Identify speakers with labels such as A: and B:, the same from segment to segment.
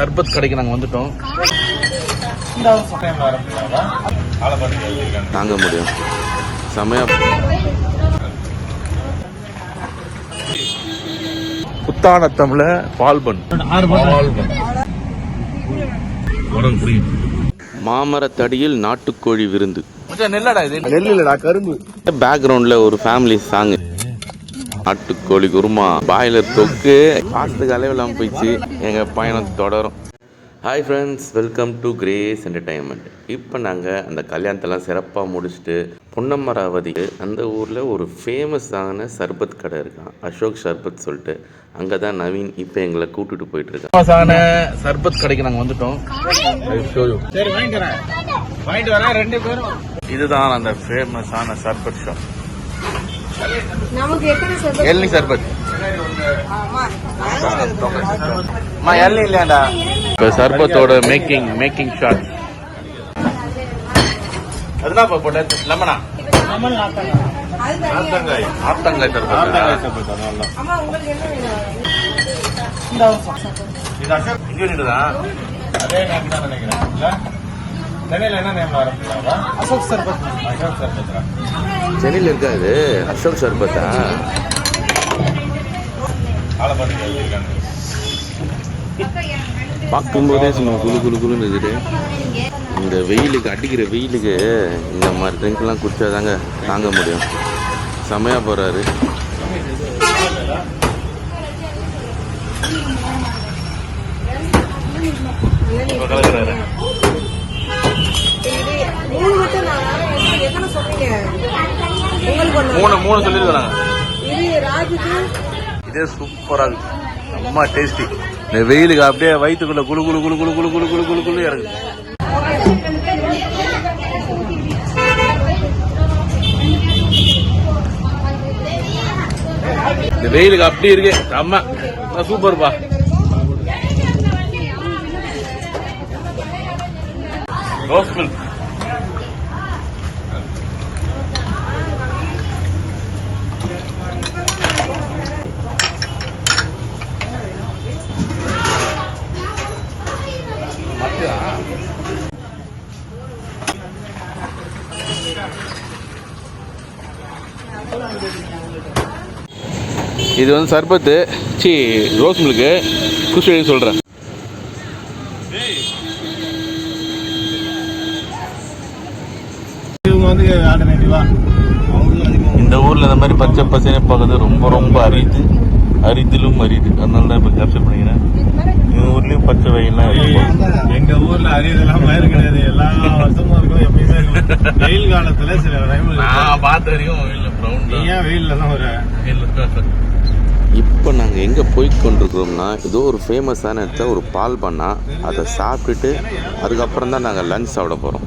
A: சர்பத் கடைக்கு நாங்கள் வந்துட்டோம். தாங்க முடியும். செமையா புத்தானத்தமிழ பால்பன். மாமரத்தடியில் நாட்டுக்கோழி விருந்து. நெல்லடா இது? நெல் இல்லடா கரும்பு. பேக்ரவுண்ட்ல ஒரு ஃபேமிலி சாங் நாட்டுக்கோழி குருமா. பாய்லர் தொக்கு. பார்த்துக்கு அளவில்லாமல் போயிடுச்சு. எங்கள் பயணம் தொடரும். Hi friends welcome to Grace entertainment இப்போ நாங்கள் அந்த கல்யாணத்தெல்லாம் சிறப்பாக முடிச்சுட்டு பொன்னமராவதி அந்த ஊரில் ஒரு ஃபேமஸான சர்பத் கடை இருக்கான். அசோக் சர்பத் சொல்லிட்டு. அங்கே தான் நவீன் இப்போ எங்களை கூட்டிட்டு போயிட்டு இருக்கான். ஃபேமஸான சர்பத் கடைக்கு நாங்கள் வந்துட்டோம்.
B: சரி வாங்கிட்டு வரேன். வாங்கிட்டு வரேன் ரெண்டு பேரும்.
A: இதுதான் அந்த ஃபேமஸான சர்பத் ஷாப்
C: நமக்கு எத்தனை
A: சர்பத் அம்மா இல்லையாடா இப்போ சர்பத்தோட மேக்கிங் மேக்கிங் ஷாட் அதுதான் இப்போ போட்ட லெமனா? ஆத்தங்காய். ஆத்தங்காய் சர்பத்
C: அம்மா உங்களுக்கு என்ன வேணும்?
A: இங்கே நின்றுதான்
B: அதே நேம் தான் நினைக்கிறேன். இல்ல? சென்னையில என்ன நேம் ஆரம்பிச்சாங்க அசோக் சர்பத் அசோக் சர்பத்ரா
A: சென்னையில் இருக்காது அசோக் சர்பத்தா
B: எழுதியிருக்காங்க.
A: பார்க்கும்போதே சும்மா குளு குளு குளுன்னு இருக்குது. இந்த வெயிலுக்கு அடிக்கிற வெயிலுக்கு இந்த மாதிரி ட்ரிங்க்லாம் குடிச்சாதாங்க தாங்க முடியும். செமையா போறாரு.
C: மூணு மட்டும் எத்தனை சொன்னீங்க?
A: மூணு மூணு
C: இது
A: சூப்பரா இருக்கு. அம்மா டேஸ்டி இந்த வெயிலுக்கு அப்படியே வயிற்றுக்குள்ள குளு குளு குளு குளு குளு குளு குளு குளு குளு இறங்கு இந்த வெயிலுக்கு அப்படி இருக்கு. அம்மா சூப்பர்ப்பா ரோஸ் மில்க் இது வந்து சர்பத்து. C rose milk. குஷ்டி சொல்கிறேன் இந்த ஊரில் இந்த மாதிரி பச்சை பசங்க பார்க்கறது ரொம்ப ரொம்ப அரிது. அரிதிலும் அரிது. அதனால தான் இப்போ கேப்சர் பண்ணிக்கிறேன். இந்த ஊர்லேயும் பச்சை வயல்லாம் இருக்கும்
B: எங்க ஊர்ல அரியதெல்லாம் மயிர் கிடையாது. எல்லா வருஷமும் இருக்கும் எப்பயுமே இருக்கும். வெயில் காலத்துல சில டைம்
A: நான் பார்த்த வரைக்கும் இல்லை ப்ரௌன்
B: நீ ஏன் வெயில்ல தான் வர?
A: இப்போ நாங்கள் எங்கே போய் கொண்டிருக்கிறோம்னா ஏதோ ஒரு ஃபேமஸான இடத்துல ஒரு பால் பண்ணா அதை சாப்பிட்டுட்டு அதுக்கப்புறம் தான் நாங்கள் லஞ்ச் சாப்பிட போகிறோம்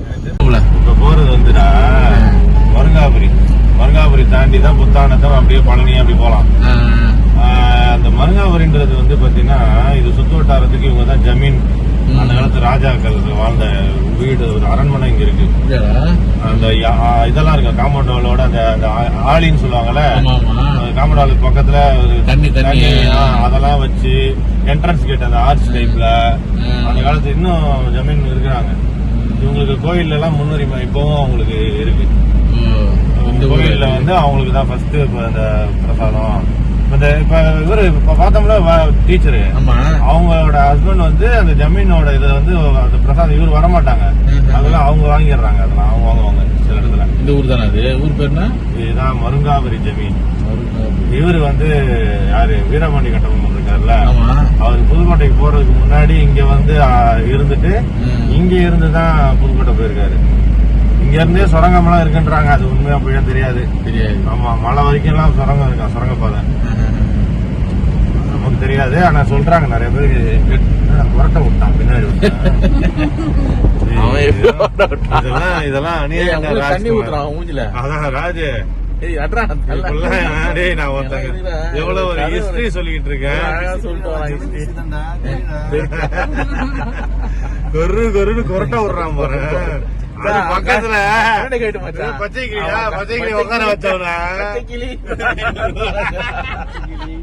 B: இப்ப போறது வந்துடா. மருங்காபுரி. மருங்காபுரி தாண்டி தான் புத்தானத்தம் அப்படியே பழனி அப்படி போலாம் ஆஹ் அந்த மருங்காபுரின்றது வந்து பாத்தீங்கன்னா இது சுத்து வட்டாரத்துக்கு இவங்க தான் ஜமீன். அந்த காலத்து ராஜாக்கள் வாழ்ந்த வீடு ஒரு அரண்மனை இங்க இருக்கு. அந்த இதெல்லாம் இருக்கு காம்பவுண்ட் வாலோட அந்த அந்த ஆளின்னு சொல்லுவாங்கல்ல? காம்பவுண்ட் வாலுக்கு பக்கத்துல
A: தண்ணி, தண்ணி.
B: அதெல்லாம் வச்சு என்ட்ரன்ஸ் கேட் அந்த ஆர்ச் டைப்ல அந்த காலத்து இன்னும் ஜமீன் இருக்கிறாங்க. இவங்களுக்கு கோயில்ல எல்லாம் முன்னுரிமை இப்பவும் அவங்களுக்கு இருக்கு. இந்த கோயில்ல வந்து அவங்களுக்கு தான் ஃபர்ஸ்ட் இந்த பிரசாதம். இந்த இப்ப இவரு இப்ப பார்த்தோம்ல டீச்சரு அவங்களோட ஹஸ்பண்ட் வந்து அந்த ஜமீனோட இதை வந்து அந்த பிரசாதம் இவர் வரமாட்டாங்க. அதெல்லாம் அவங்க வாங்கிடுறாங்க. அதெல்லாம் அவங்க வாங்குவாங்க சில இடத்துல.
A: இந்த ஊர் தானே அது? ஊர் பேர் என்ன?
B: இதுதான் மருங்காபுரி ஜமீன். இவர் வந்து யாரு? வீரபாண்டி கட்டபொம்மன் இருக்காருல்ல. அவர் புதுக்கோட்டைக்கு போறதுக்கு முன்னாடி இங்க வந்து இருந்துட்டு. இங்க இருந்து தான் புதுக்கோட்டை போயிருக்காரு. இங்க இருந்தே சுரங்கம்லாம் இருக்குன்றாங்க. அது உண்மையா போய் தெரியாது.
A: தெரியாது.
B: ஆமா மலை வரைக்கும் எல்லாம் சுரங்கம் இருக்கான் சுரங்கப்பாதை. நமக்கு தெரியாது. ஆனா சொல்றாங்க நிறைய என்னடா புரட்ட விட்டான் பின்னாடி? இதெல்லாம் இதெல்லாம் அநியாயம் அதான் ராஜு. எவ்வளவு ஒரு ஹிஸ்டரி சொல்லிக்கிட்டு இருக்கேன். கொரு கொருன்னு கொரட்டை விடுறான் போற பக்கத்துல. பச்சை கிளியா பச்சை கிளி உட்கார வச்சவன?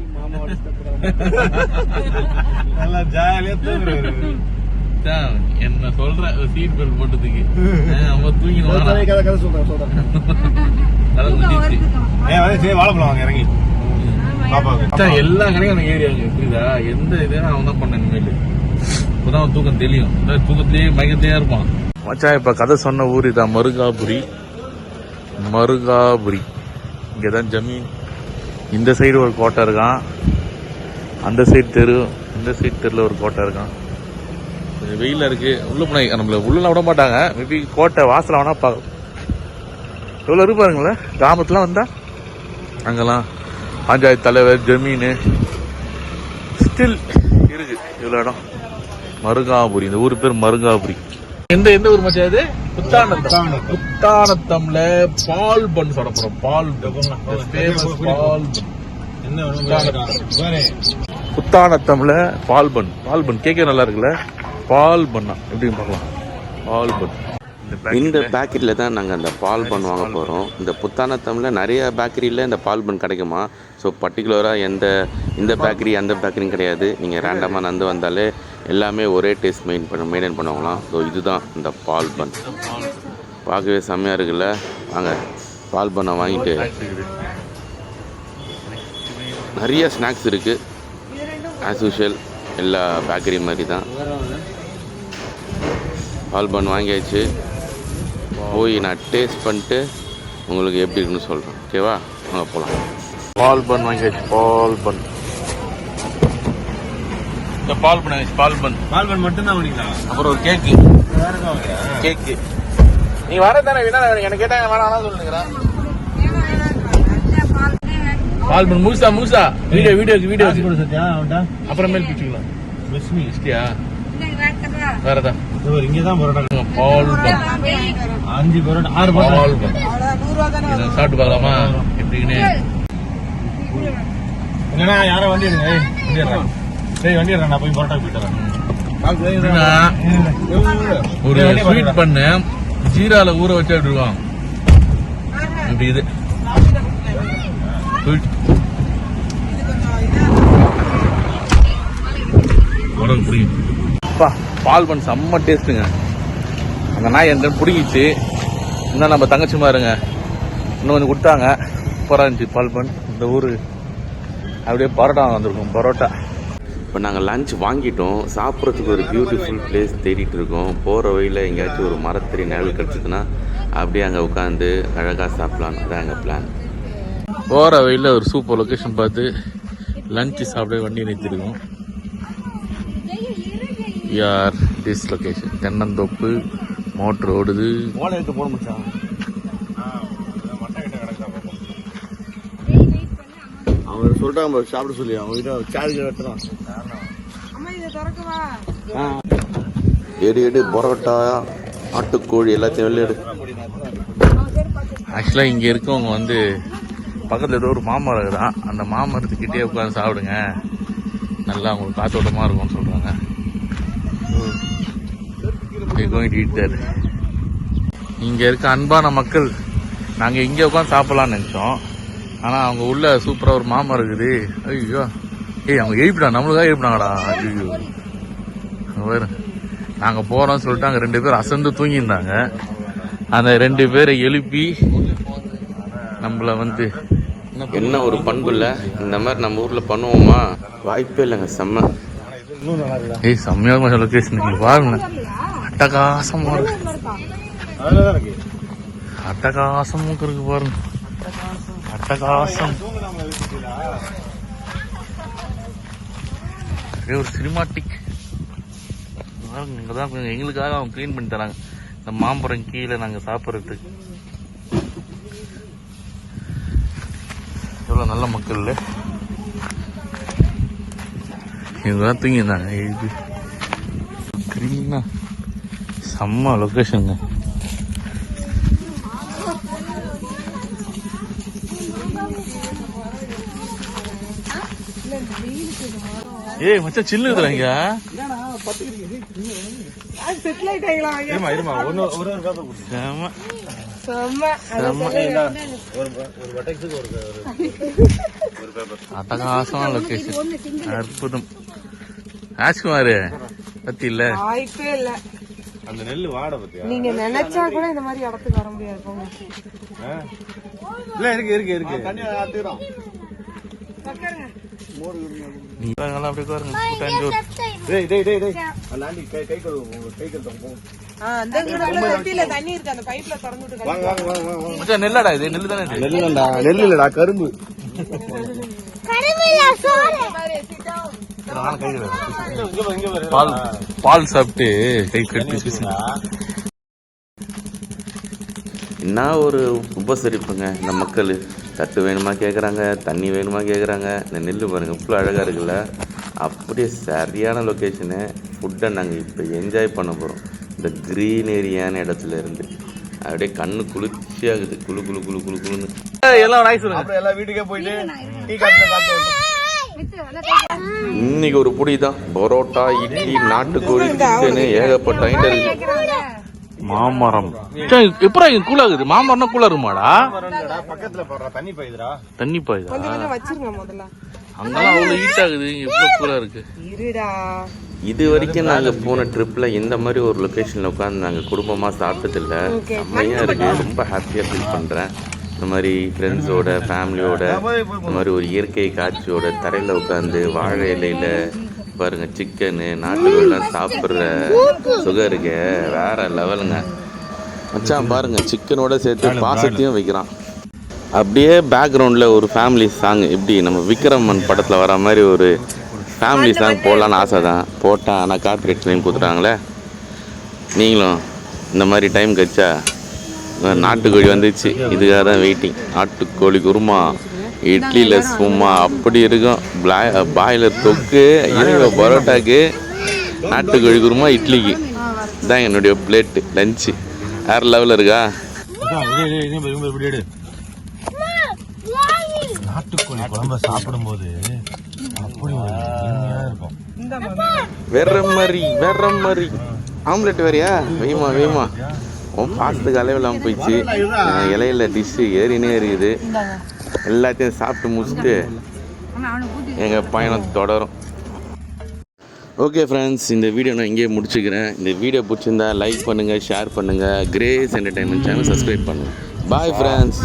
B: நல்லா ஜாலியா தூங்குறாரு
A: தான், என்ன சொல்ற? சீட் பெல்ட் போட்டதுக்கு. அவங்க தூங்கி
D: கதை சொல்றேன் சொல்றேன்.
B: ஏன் வந்து சரி வாழைப்பழம் வாங்க இறங்கி.
A: எல்லா கடையும் எனக்கு ஏரியா புரியுதா? எந்த இதே அவன் தான் பண்ண இனிமேல். இப்பதான் அவன் தூக்கம் தெரியும் அதான் தூக்கத்திலேயே மயக்கத்தையே இருப்பான். மச்சான் இப்ப கதை சொன்ன ஊர் இதான் மருகாபுரி. மருகாபுரி. இங்கதான் ஜமீன். இந்த சைடு ஒரு கோட்டை இருக்கான். அந்த சைடு தெரு இந்த சைடு தெருல ஒரு கோட்டை இருக்கான். கொஞ்சம் வெயிலில் இருக்கு. உள்ள போனா நம்மள உள்ள விட மாட்டாங்க. மேபி கோட்டை வாசல வேணா பா எவ்வளோ இருக்கு பாருங்களேன். கிராமத்துலாம் வந்தா? அங்கெல்லாம் பஞ்சாயத்து தலைவர் ஜமீன். ஸ்டில் இருக்கு. இவ்வளோ இடம். மருங்காபுரி இந்த ஊர் பேர் மருங்காபுரி எந்த எந்த ஊர் மச்சா இது? புத்தானத்தம் புத்தானத்தம்ல பால் பன் சாப்பிட போறோம் பால் ஃபேமஸ் பால் புத்தானத்தம்ல பால் பன். பால் பன். கேட்க நல்லா இருக்குல்ல? பால் பண்ணா எப்படின்னு பார்க்கலாம். பால் பன்.
E: இந்த பேக்கரியில் தான் நாங்கள் அந்த பால் பன் வாங்க போகிறோம் இந்த புத்தானத்தமில் நிறைய பேக்கரியில் இந்த பால் பன் கிடைக்குமா? ஸோ பர்டிகுலராக எந்த இந்த பேக்கரி அந்த பேக்கரியும் கிடையாது. நீங்கள் ரேண்டமாக நடந்து வந்தாலே எல்லாமே ஒரே டேஸ்ட் மெயின் பண்ண மெயின்டைன் பண்ணுவாங்களாம். ஸோ இதுதான் இந்த பால் பன் பார்க்கவே செம்மையாக இருக்குல்ல? வாங்க பால் பண்ணை வாங்கிட்டு நிறைய ஸ்நாக்ஸ் இருக்குது ஆஸ் யூஷுவல் எல்லா பேக்கரி மாதிரி தான். பால் பன் வாங்கியாச்சு. போய் நான் டேஸ்ட் பண்ணிட்டு உங்களுக்கு எப்படி இருக்குன்னு சொல்கிறேன் ஓகேவா வாங்க போகலாம்
A: பால் பன் வாங்கியாச்சு பால் பன் இந்த பால் பன் வாங்கியாச்சு பால் பன்.
B: பால்பன் மட்டும் தான் வாங்கிங்களா
A: அப்புறம் ஒரு கேக்கு? கேக்கு நீ வரதானே வேணா எனக்கு கேட்டாங்க வேணாம் சொல்லுங்கிறேன் பால் பன் மூசா மூசா. வீடியோ வீடியோக்கு வீடியோ.
B: காசு கொடு சத்யா அவன்கிட்ட?
A: அப்புறமேல் பிடிச்சிக்கலாம்
B: மிஸ் மீ
A: இஷ்டியா வேறதா?
B: இங்கே தான் பரோட்டா
A: பால் பன்.
B: அஞ்சு பரோட்டா ஆறு பரோட்டா.
A: பால் பன்.
C: தானே
A: சாப்பிட்டு பார்க்கலாமா? எப்படின்னு.
B: என்னண்ணா யாரோ வண்டி எடுங்க. ஏய் வண்டி நான் போய் பரோட்டா போயிட்டு
A: ஒரு ஸ்வீட் பண்ணு. ஜீரால ஊற வச்சு விடுவான் இப்படி இது. உடம்பு புரியும் பால் பண்ண செம்ம டேஸ்ட்டுங்க. அந்த நாய் எந்த பிடிங்கிச்சு. இன்னும் நம்ம தங்கச்சி மாருங்க இன்னும் கொஞ்சம் கொடுத்தாங்க. சூப்பராக இருந்துச்சு பால் பன் இந்த ஊர். அப்படியே பரோட்டா வந்திருக்கும் பரோட்டா.
E: இப்போ நாங்கள் லஞ்ச் வாங்கிட்டோம். சாப்பிட்றதுக்கு ஒரு பியூட்டிஃபுல் பிளேஸ் தேடிட்டு இருக்கோம். போகிற வழியில் எங்கேயாச்சும் ஒரு மரத்தறி நிழல் கிடச்சிதுன்னா அப்படியே அங்கே உட்காந்து அழகாக சாப்பிட்லான்னு தான் எங்கள் பிளான்
A: போகிற வழியில் ஒரு சூப்பர் லொக்கேஷன் பார்த்து லஞ்சு சாப்பிட வண்டி நிறுத்திருக்கோம். யார்? திஸ் லொக்கேஷன் தென்னந்தோப்பு மோட்ரு ஓடுது.
D: எடுத்து போட முடிச்சான் சொல்லிட்டாங்க சாப்பிட சொல்லி அவங்க கிட்ட சார்ஜ் வெட்டுறான்
C: அம்மா இதை திறக்கவா
E: எடு எடு பரோட்டா ஆட்டுக்கோழி எல்லாத்தையும் வெளில எடு.
A: ஆக்சுவலாக இங்கே இருக்கவங்க வந்து பக்கத்தில் ஏதோ ஒரு மாமரம் இருக்குதான் அந்த மாமரத்துக்கிட்டே உட்காந்து சாப்பிடுங்க. நல்லா உங்களுக்கு காத்தோட்டமாக இருக்கும்னு சொல்கிறாங்க இங்கே இருக்க அன்பான மக்கள் நாங்கள் இங்கே உட்காந்து சாப்பிட்லான்னு நினச்சோம். ஆனால் அவங்க உள்ள சூப்பராக ஒரு மாமரம் இருக்குது. ஐயோ. ஏய் அவங்க எழுப்பிடா நம்மளுக்காக எழுப்பினாங்கடா. ஐயோ. வேறு. நாங்கள் போகிறோம்னு சொல்லிட்டு அங்கே ரெண்டு பேர் அசந்து தூங்கியிருந்தாங்க. அந்த ரெண்டு பேரை எழுப்பி நம்மள வந்து
E: என்ன ஒரு பண்பு இல்லை? இந்த மாதிரி நம்ம ஊரில் பண்ணுவோமா? வாய்ப்பே இல்லைங்க செம்ம.
A: ஏய் செம்மையாக லொக்கேஷன் நீங்க பாருங்க அட்டகாசமா இருக்கு.
B: தான் இருக்கு.
A: அட்டகாசமா That's awesome. ஒரே ஒரு சினிமாட்டிக் இங்கே தான் எங்களுக்காக அவங்க க்ளீன் பண்ணி தராங்க. இந்த மாம்பழம் கீழே நாங்கள் சாப்பிட்றதுக்கு. எவ்வளோ நல்ல மக்கள் இல்லை? இவங்க தான் தூங்கியிருந்தாங்க இது. க்ளீனா செம்ம லொக்கேஷனுங்க ஏய் மச்சான் சில்லு இருக்குறாங்க
C: செட்டில் ஆயிட்டாங்களா
B: இருமா இருமா ஒன்று ஒரு ஒரு பேப்பர் கொடுத்து
A: செம்ம.
C: செம்ம.
A: செம்ம.
B: ஒரு ஒரு பட்டெக்ஸுக்கு ஒரு ஒரு ஒரு பேப்பர்
E: அட்டகாசமான லொகேஷன் அற்புதம். ராஜ்குமார் பத்தி இல்ல?
C: வாய்ப்பே இல்ல.
B: அந்த நெல்லு வாட பத்தியா?
C: நீங்க நினைச்சா கூட இந்த மாதிரி இடத்துக்கு வர முடியாது போங்க?
B: இல்ல இருக்கு இருக்கு இருக்கு.
D: தண்ணி ஆத்திரம்
C: உட்காருங்க.
E: அப்படியே பாருங்க
D: டேய் டேய் டேய் டேய் அந்த ஆண்டி கை கை கை கழுவு
C: ஆ, அந்த தண்ணி இருக்கு அந்த பைப்ல திறந்து விட்டு
D: வாங்க வாங்க வாங்க வாங்க
E: மச்சான் நெல்லடா இது நெல்லு தானே நெல்லு
D: நெல் இல்லடா இல்லடா கரும்பு
E: நானும்
B: இல்ல சோறு
E: பால் பால் சாப்பிட்டு கை கட்டி என்ன ஒரு உபசரிப்புங்க இந்த மக்கள் தட்டு வேணுமா கேட்குறாங்க தண்ணி வேணுமா கேட்குறாங்க இந்த நெல் பாருங்க இவ்வளோ அழகாக இருக்குல்ல. அப்படியே சரியான லொக்கேஷனு ஃபுட்டை நாங்கள் இப்போ என்ஜாய் பண்ண போகிறோம் இந்த க்ரீனேரியான இடத்துல இருந்து. அப்படியே கண்ணு குளிர்ச்சியாகுது. குளு குளு குளு குளு குளுன்னு. எல்லாம் நாய் சொல்லுங்க
D: அப்புறம் எல்லா வீட்டுக்கே போயிட்டு டீ
E: இன்னைக்கு ஒரு புடி தான் பரோட்டா இட்லி நாட்டுக்கோழி சிக்கனு ஏகப்பட்ட ஐட்டம் இருக்கு. மாமரம். எப்படா இது கூலாகுது மாமரம்னா கூலா இருக்குமாடா
B: பக்கத்துல போடுறா தண்ணி பாயுதுடா.
E: தண்ணி பாயுதா? அங்கெல்லாம் அவ்வளோ ஹீட் ஆகுது இங்க எவ்வளோ கூலா இருக்கு?
C: இருடா.
E: இது வரைக்கும் நாங்கள் போன ட்ரிப்பில் இந்த மாதிரி ஒரு லொக்கேஷனில் உட்காந்து நாங்கள் குடும்பமாக சாப்பிட்டதில்ல. செம்மையாக இருக்குது ரொம்ப ஹாப்பியாக ஃபீல் பண்ணுறேன் இந்த மாதிரி ஃப்ரெண்ட்ஸோட ஃபேமிலியோட இந்த மாதிரி ஒரு இயற்கை காட்சியோட தரையில் உட்காந்து வாழை இலையில பாருங்க சிக்கனு நாட்டுக்கோழிலாம் சாப்பிட்ற சுகம் இருக்கே வேற லெவலுங்க மச்சான் பாருங்க சிக்கனோட சேர்த்து பாசத்தையும் வைக்கிறான். அப்படியே பேக்ரவுண்டில் ஒரு ஃபேமிலி சாங் எப்படி நம்ம விக்ரமன் படத்தில் வர மாதிரி ஒரு ஃபேமிலி சாங் போடலான்னு ஆசை தான் போட்டால் ஆனால் கார்பரேட் டைம் கொடுத்துட்டாங்களே. நீங்களும் இந்த மாதிரி டைம் கழிச்சா நாட்டுக்கோழி வந்துச்சு. இதுக்காக தான் வெயிட்டிங் நாட்டுக்கோழி குருமா இட்லியில் சும்மா அப்படி இருக்கும். பிளா- பாய்லர் தொக்கு இருங்க பரோட்டாக்கு நாட்டுக்கோழி குருமா இட்லிக்கு. இதான் என்னுடைய பிளேட்டு லஞ்சு வேறு லெவலில் இருக்கா.
B: நாட்டுக்கோழி குழம்ப சாப்பிடும்போது அப்படி இருக்கும்.
C: மாதிரி
E: வேற மாதிரி. வேற மாதிரி ஆம்லெட் வேறையா? வெய்மா வெய்மா உன் பாசத்துக்கு அளவில்லாமல் போயிடுச்சு. இலையில டிஷ்ஷு ஏறினே எறியுது எல்லாத்தையும் சாப்பிட்டு முடிச்சுட்டு எங்கள் பயணம் தொடரும். ஓகே ஃப்ரெண்ட்ஸ் இந்த வீடியோ நான் இங்கேயே முடிச்சுக்கிறேன். இந்த வீடியோ பிடிச்சிருந்தா லைக் பண்ணுங்கள் ஷேர் பண்ணுங்கள் கிரேஸ் என்டர்டைன்மெண்ட் சேனல் சப்ஸ்கிரைப் பண்ணுங்கள் பாய் ஃப்ரெண்ட்ஸ்